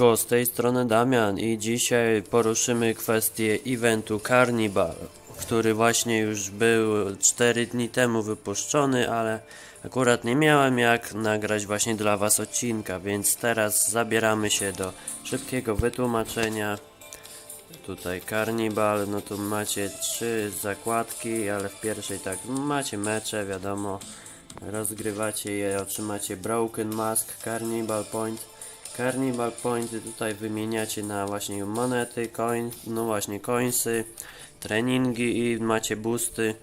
Siemanko, z tej strony Damian i dzisiaj poruszymy kwestię eventu Carnival, który właśnie już był 4 dni temu wypuszczony, ale akurat nie miałem jak nagrać właśnie dla Was odcinka, więc teraz zabieramy się do szybkiego wytłumaczenia. Tutaj Carnival, no tu macie trzy zakładki, ale w pierwszej tak macie mecze, wiadomo, rozgrywacie je, otrzymacie Broken Mask, Carnival Point. Carnival Pointy tutaj wymieniacie na właśnie monety, coin, no właśnie coinsy, treningi i macie boosty.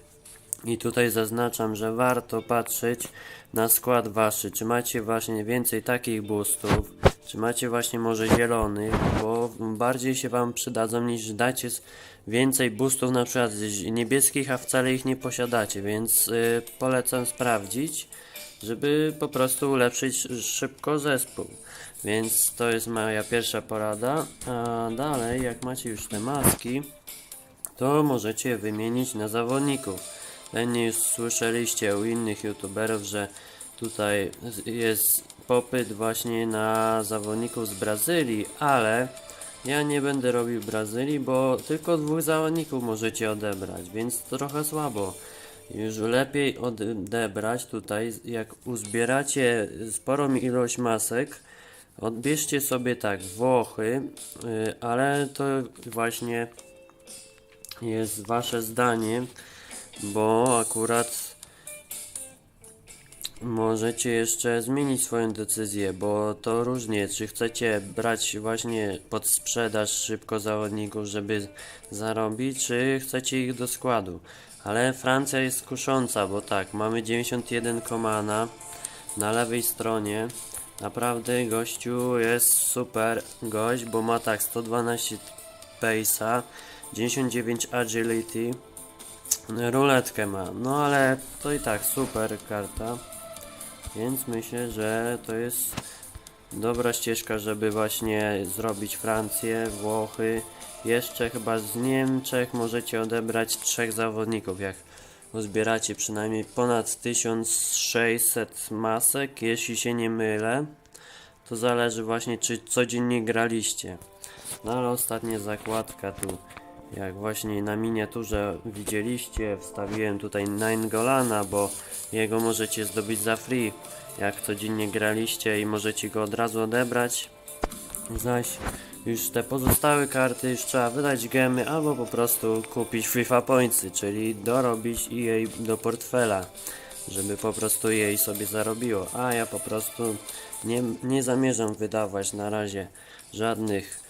I tutaj zaznaczam, że warto patrzeć na skład waszy, czy macie właśnie więcej takich boostów, czy macie właśnie może zielonych, bo bardziej się wam przydadzą niż dacie więcej boostów na przykład niebieskich, a wcale ich nie posiadacie, więc y, polecam sprawdzić, żeby po prostu ulepszyć sz- szybko zespół. Więc to jest moja pierwsza porada, a dalej jak macie już te maski, to możecie je wymienić na zawodników. Pewnie już słyszeliście u innych youtuberów, że tutaj jest popyt właśnie na zawodników z Brazylii, ale ja nie będę robił Brazylii, bo tylko dwóch zawodników możecie odebrać, więc trochę słabo. Już lepiej odebrać tutaj, jak uzbieracie sporą ilość masek, odbierzcie sobie tak Włochy, y, ale to właśnie jest wasze zdanie, bo akurat możecie jeszcze zmienić swoją decyzję, bo to różnie, czy chcecie brać właśnie pod sprzedaż szybko zawodników, żeby zarobić, czy chcecie ich do składu. Ale Francja jest kusząca, bo tak, mamy 91 komana na lewej stronie. Naprawdę gościu jest super gość, bo ma tak 112 pace'a, 99 agility, ruletkę ma. No ale to i tak super karta. Więc myślę, że to jest dobra ścieżka, żeby właśnie zrobić Francję, Włochy. Jeszcze chyba z Niemczech możecie odebrać trzech zawodników, jak uzbieracie przynajmniej ponad 1600 masek, jeśli się nie mylę. To zależy właśnie, czy codziennie graliście. No ale ostatnia zakładka tu, jak właśnie na miniaturze widzieliście, wstawiłem tutaj Nine Golana, bo jego możecie zdobyć za free, jak codziennie graliście i możecie go od razu odebrać. Zaś już te pozostałe karty już trzeba wydać gemy albo po prostu kupić FIFA Pointsy, czyli dorobić jej do portfela, żeby po prostu jej sobie zarobiło. A ja po prostu nie, nie zamierzam wydawać na razie żadnych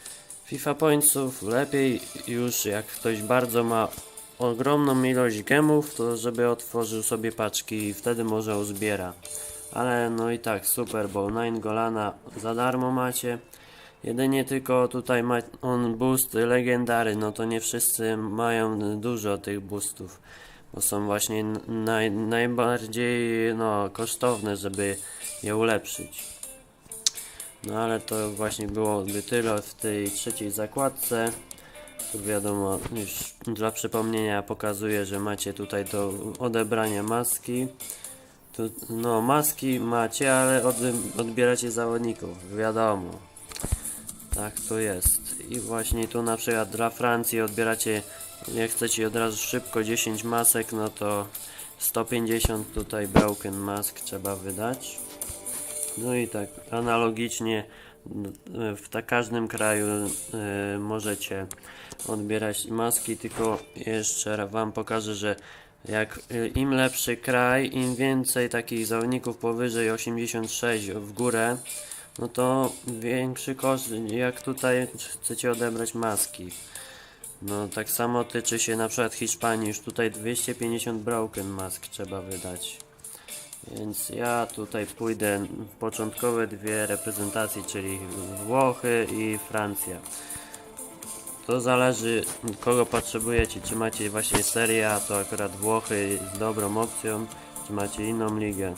FIFA Pointsów. Lepiej już jak ktoś bardzo ma ogromną ilość gemów, to żeby otworzył sobie paczki i wtedy może uzbiera. Ale no i tak, super, bo 9 Golana za darmo macie. Jedynie tylko tutaj ma on boost legendary, no to nie wszyscy mają dużo tych boostów, bo są właśnie naj, najbardziej no, kosztowne, żeby je ulepszyć. No ale to właśnie byłoby tyle w tej trzeciej zakładce. Tu wiadomo, już dla przypomnienia pokazuję, że macie tutaj do odebrania maski. Tu, no, maski macie, ale od, odbieracie zawodników, wiadomo. Tak to jest. I właśnie tu na przykład dla Francji odbieracie, jak chcecie od razu szybko 10 masek, no to 150 tutaj broken mask trzeba wydać. No i tak analogicznie w ta każdym kraju y, możecie odbierać maski, tylko jeszcze wam pokażę, że jak y, im lepszy kraj, im więcej takich zawodników powyżej 86 w górę, no to większy koszt, jak tutaj chcecie odebrać maski. No tak samo tyczy się na przykład Hiszpanii, już tutaj 250 broken mask trzeba wydać. Więc ja tutaj pójdę początkowe dwie reprezentacje, czyli Włochy i Francja. To zależy kogo potrzebujecie, czy macie właśnie Serie A, to akurat Włochy jest dobrą opcją, czy macie inną ligę.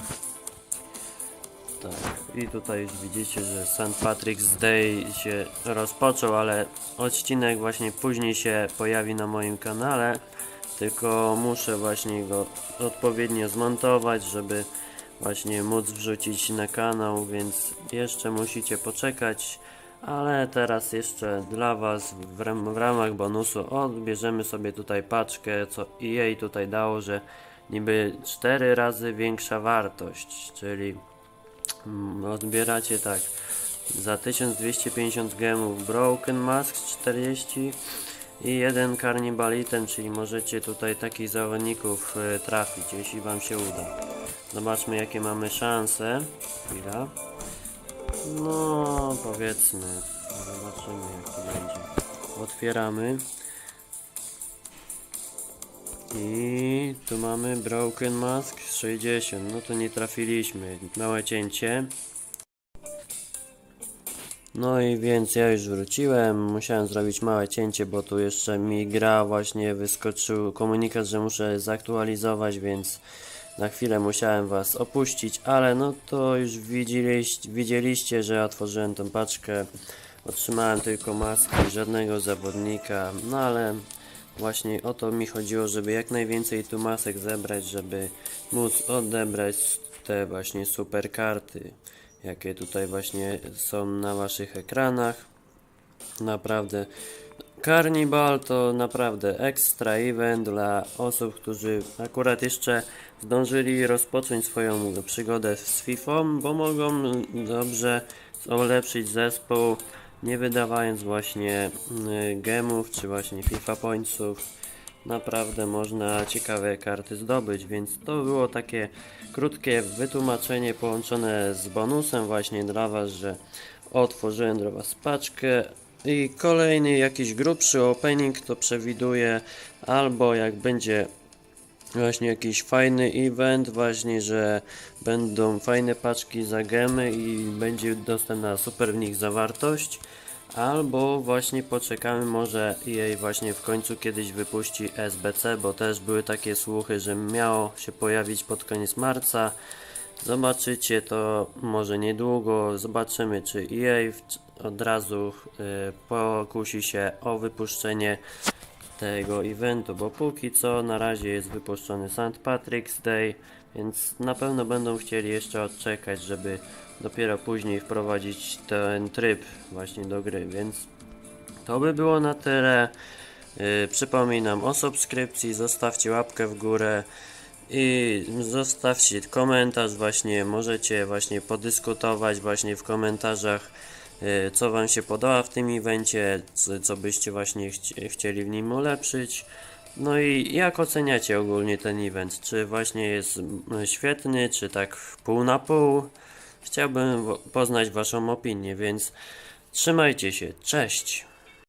Tak, i tutaj już widzicie, że St. Patrick's Day się rozpoczął, ale odcinek właśnie później się pojawi na moim kanale. Tylko muszę właśnie go odpowiednio zmontować, żeby właśnie móc wrzucić na kanał, więc jeszcze musicie poczekać Ale teraz jeszcze dla Was w, ram, w ramach bonusu odbierzemy sobie tutaj paczkę, co jej tutaj dało, że niby 4 razy większa wartość, czyli odbieracie tak za 1250 gemów Broken Mask 40 i jeden Carnival Item, czyli możecie tutaj takich zawodników e, trafić, jeśli Wam się uda. Zobaczmy jakie mamy szanse. Chwila. No, powiedzmy. Zobaczymy jak to będzie. Otwieramy. I tu mamy Broken Mask 60. No to nie trafiliśmy. Małe cięcie. No i więc ja już wróciłem. Musiałem zrobić małe cięcie, bo tu jeszcze mi gra właśnie wyskoczył komunikat, że muszę zaktualizować, więc na chwilę musiałem was opuścić, ale no to już widzieliście, widzieliście że otworzyłem tą paczkę. Otrzymałem tylko maski, żadnego zawodnika, no ale właśnie o to mi chodziło, żeby jak najwięcej tu masek zebrać, żeby móc odebrać te właśnie super karty, jakie tutaj właśnie są na waszych ekranach. Naprawdę Carnival to naprawdę ekstra event dla osób, którzy akurat jeszcze zdążyli rozpocząć swoją przygodę z FIFA, bo mogą dobrze ulepszyć zespół, nie wydawając właśnie y, gemów czy właśnie FIFA pointsów. Naprawdę można ciekawe karty zdobyć, więc to było takie krótkie wytłumaczenie połączone z bonusem właśnie dla Was, że otworzyłem dla Was paczkę i kolejny jakiś grubszy opening to przewiduję albo jak będzie właśnie jakiś fajny event, właśnie, że będą fajne paczki za gemy i będzie dostępna super w nich zawartość. Albo właśnie poczekamy, może jej właśnie w końcu kiedyś wypuści SBC, bo też były takie słuchy, że miało się pojawić pod koniec marca. Zobaczycie to może niedługo. Zobaczymy, czy EA od razu y, pokusi się o wypuszczenie tego eventu, bo póki co na razie jest wypuszczony St. Patrick's Day, więc na pewno będą chcieli jeszcze odczekać, żeby dopiero później wprowadzić ten tryb właśnie do gry, więc to by było na tyle. Yy, przypominam o subskrypcji, zostawcie łapkę w górę i zostawcie komentarz właśnie, możecie właśnie podyskutować właśnie w komentarzach co wam się podoba w tym evencie, co, byście właśnie chci chcieli w nim ulepszyć. No i jak oceniacie ogólnie ten event? Czy właśnie jest mm, świetny, czy tak pół na pół? Chciałbym poznać waszą opinię, więc trzymajcie się, cześć!